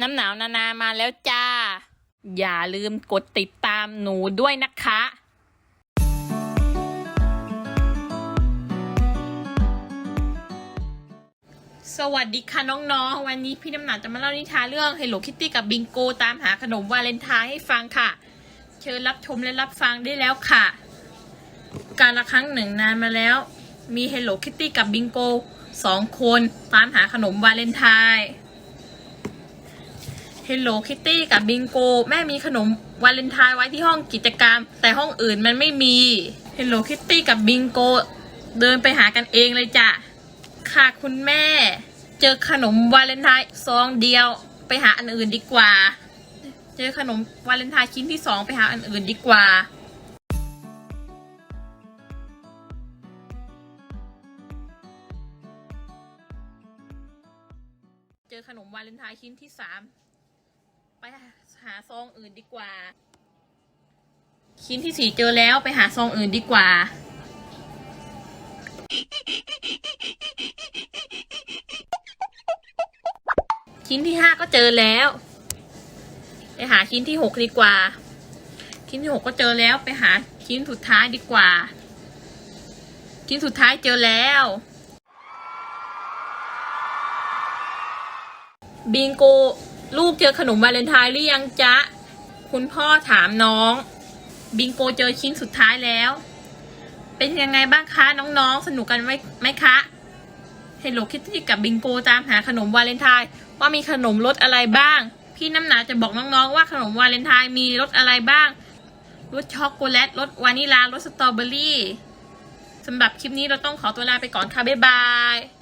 น้ำหนาวนานามาแล้วจ้า อย่าลืมกดติดตามหนูด้วยนะคะสวัสดีค่ะน้องๆ วันนี้พี่น้ำหนาวจะมาเล่านิทานเรื่อง Hello Kitty กับบิงโกตามหาขนมวาเลนไทน์ให้ฟังค่ะ เชิญรับชมและรับฟังได้แล้วค่ะ การละครั้งหนึ่งนานมาแล้ว มี Hello Kitty กับบิงโกสองคนตามหาขนมวาเลนไทน์ Hello Kitty กับบิงโกแม่มีขนมวาเลนไทน์ไว้ที่ห้องกิจกรรม แต่ห้องอื่นมันไม่มี Hello Kitty กับบิงโกเดินไปหากันเองเลยจ้ะ ค่ะคุณแม่ เจอขนมวาเลนไทน์ซองเดียวไปหาอันอื่นดีกว่า เจอขนมวาเลนไทน์ชิ้นที่สองไปหาอันอื่นดีกว่าเจอขนมวาเลนไทน์ชิ้นที่สาม ไปหาซองอื่นดีกว่า ชิ้นที่สี่เจอแล้วไปหาซองอื่นดีกว่า ชิ้นที่ห้าก็เจอแล้ว ไปหาชิ้นที่หกดีกว่า ชิ้นที่หกก็เจอแล้วไปหาชิ้นสุดท้ายดีกว่า ชิ้นสุดท้ายเจอแล้วบิงโก ลูกเจอขนมวาเลนไทน์หรือยังจ๊ะ คุณพ่อถามน้อง บิงโกเจอชิ้นสุดท้ายแล้ว เป็นยังไงบ้างคะน้องๆ สนุกกันไหมไหมคะเฮลโลคิตตี้กับบิงโกตามหาขนมวาเลนไทน์ว่ามีขนมรสอะไรบ้าง พี่น้ำหนาจะบอกน้องๆว่าขนมวาเลนไทน์มีรสอะไรบ้างรสช็อกโกแลตรสวานิลารสสตรอเบอรี่สำหรับคลิปนี้เราต้องขอตัวลาไปก่อนค่ะบ๊ายบาย